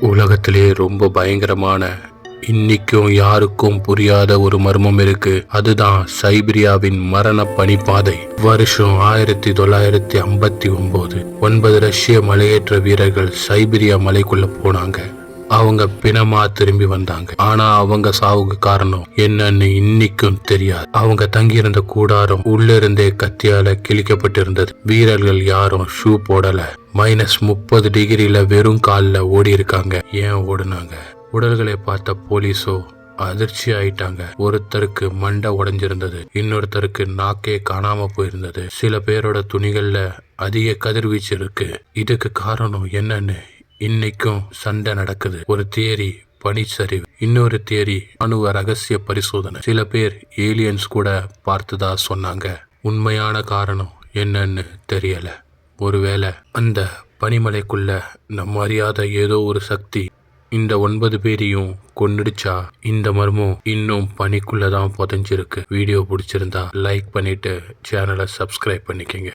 உலகத்திலே ரொம்ப பயங்கரமான இன்னைக்கும் யாருக்கும் புரியாத ஒரு மர்மம் இருக்கு. அதுதான் சைபீரியாவின் மரண பனிப்பாதை வருஷம் ஆயிரத்தி தொள்ளாயிரத்தி ஐம்பத்தி ஒன்பது ஒன்பது ரஷ்ய மலையேற்ற வீரர்கள் சைபீரியா மலைக்குள்ள போனாங்க. அவங்க பிணமா திரும்பி வந்தாங்க. ஆனா அவங்க சாவுக்கு காரணம் என்னன்னு இன்னைக்கும் தெரியாது. அவங்க தங்கியிருந்த கூடாரம் உள்ள இருந்தே கத்தியால கிழிக்கப்பட்டிருந்தது. வீரர்கள் யாரும் ஷூ போடல. மைனஸ் முப்பது டிகிரியில வெறும் காலில் ஓடி இருக்காங்க ஏன் ஓடுனாங்க? உடல்களை பார்த்த போலீஸோ அதிர்ச்சி ஆயிட்டாங்க. ஒருத்தருக்கு மண்டை உடஞ்சிருந்தது. இன்னொருத்தருக்கு நாக்கே காணாம போயிருந்தது. சில பேரோட துணிகள்ல அதிக கதிர்வீச்சு இருக்கு. இதுக்கு காரணம் என்னன்னு இன்னைக்கும் சண்டை நடக்குது. ஒரு தியரி பனிச்சரிவு இன்னொரு தியரி அணுவ ரகசிய பரிசோதனை. சில பேர் ஏலியன்ஸ் கூட பார்த்ததா சொன்னாங்க. உண்மையான காரணம் என்னன்னு தெரியல. ஒருவேளை அந்த பனிமலைக்குள்ள நம்ம அறியாத ஏதோ ஒரு சக்தி இந்த ஒன்பது பேரையும் கொன்னுடுச்சா? இந்த மர்மம் இன்னும் பனிக்குள்ளே தான் புதைஞ்சிருக்கு. வீடியோ பிடிச்சிருந்தா லைக் பண்ணிட்டு சேனலை சப்ஸ்கிரைப் பண்ணிக்கங்க.